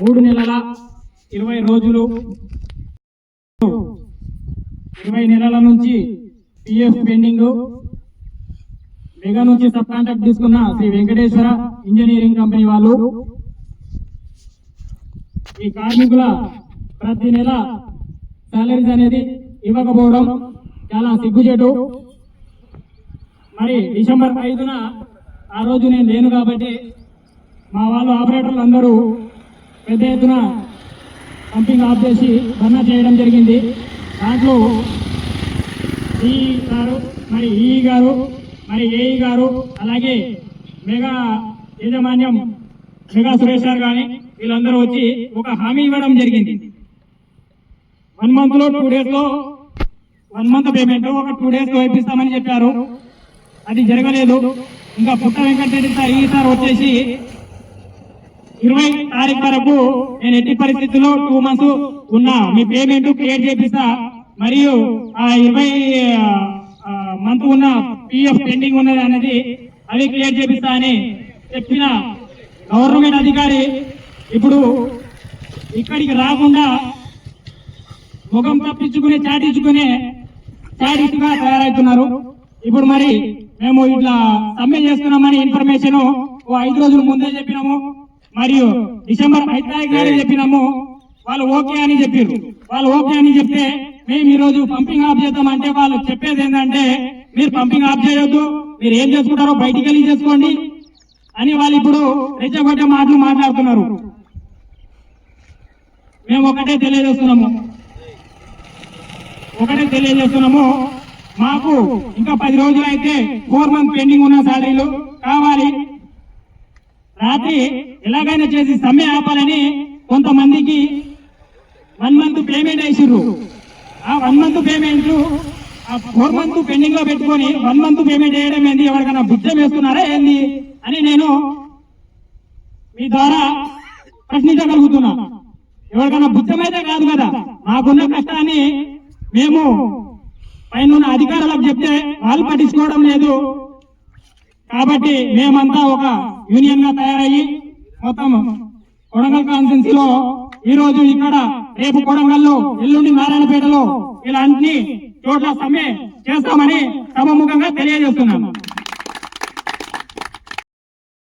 మూడు నెలల ఇరవై రోజులు. ఇరవై నెలల నుంచి పిఎఫ్ పెండింగ్ మెగా నుంచి సబ్ కాంట్రాక్ట్ తీసుకున్న శ్రీ వెంకటేశ్వర ఇంజనీరింగ్ కంపెనీ వాళ్ళు. ఈ కార్మికుల ప్రతి నెల సాలరీస్ అనేది ఇవ్వకపోవడం చాలా సిగ్గుచేటు. మరి డిసెంబర్ ఐదున ఆ రోజు నేను లేను కాబట్టి మా వాళ్ళు ఆపరేటర్లు అందరూ పెద్ద ఎత్తున పంపింగ్ ఆఫ్ చేసి ధర్నా చేయడం జరిగింది. దాంట్లో ఈ గారు మరి ఈ గారు మరి ఏఈ గారు అలాగే మెగా యాజమాన్యం మెగా సురేష్ గారు కానీ వీళ్ళందరూ వచ్చి ఒక హామీ ఇవ్వడం జరిగింది. వన్ మంత్లో టూ డేస్లో వన్ మంత్ పేమెంట్ ఒక టూ డేస్లో ఇప్పిస్తామని చెప్పారు. అది జరగలేదు. ఇంకా పుట్ట వెంకటరెడ్డి సార్ ఈ సార్ వచ్చేసి ఇరవై తారీఖు వరకు నేను ఎట్టి పరిస్థితుల్లో టూ మంత్స్ ఉన్నా మీ పేమెంట్ క్లియర్ చేపిస్తా. మరియు ఆ ఇరవై మంత్ ఉన్న పిఎఫ్ పెండింగ్ ఉన్నది అనేది అది క్లియర్ చేపిస్తా అని చెప్పిన గవర్నమెంట్ అధికారి ఇప్పుడు ఇక్కడికి రాకుండా ముఖం తప్పించుకుని చాటించుకునే చాటిగా తయారవుతున్నారు ఇప్పుడు మరి మేము ఇట్లా సమ్మె చేస్తున్నామని ఇన్ఫర్మేషన్ ఓ ఐదు రోజుల ముందే చెప్పినాము. మరియు డిసెంబర్ ఐదు తారీఖు చెప్పినాము. వాళ్ళు ఓకే అని చెప్పారు వాళ్ళు ఓకే అని చెప్తే మేము ఈ రోజు పంపింగ్ ఆఫ్ చేద్దామంటే వాళ్ళు చెప్పేది ఏంటంటే మీరు పంపింగ్ ఆఫ్ చేయొద్దు. మీరు ఏం చేసుకుంటారో బయటికి వెళ్ళి చేసుకోండి. అని వాళ్ళు ఇప్పుడు రెచ్చగొట్టే మాటలు మాట్లాడుతున్నారు. మేము ఒకటే తెలియజేస్తున్నాము. ఒకటే తెలియజేస్తున్నాము. మాకు ఇంకా పది రోజులు అయితే ఫోర్ మంత్ పెండింగ్ ఉన్న సాలరీలు కావాలి. రాత్రి ఎలాగైనా చేసి సమ్మె ఆపాలని కొంతమందికి వన్ మంత్ పేమెంట్ వేసిర్రు. ఆ వన్ మంత్ పేమెంట్ ఆ ఫోర్ మంత్ పెండింగ్లో పెట్టుకొని వన్ మంత్ పేమెంట్ వేయడం ఏంది? ఎవరికైనా బుద్ధం వేస్తున్నారా ఏంది? అని నేను మీ ద్వారా ప్రశ్నించగలుగుతున్నా. ఎవరికైనా బుద్ధమైతే కాదు కదా. మాకున్న కష్టాన్ని మేము పైన అధికారులకు చెప్తే వాళ్ళు పట్టించుకోవడం లేదు. కాబట్టి మేమంతా ఒక యూనియన్గా తయారయ్యి మొత్తం కొడంగల్ కాన్ఫరెన్స్లో ఈ రోజు ఇక్కడ రేపు కొడంగల్లో ఎల్లుండి నారాయణపేటలో ఇలాంటి చోట్ల సమ్మె చేస్తామని సభముఖంగా తెలియజేస్తున్నాను.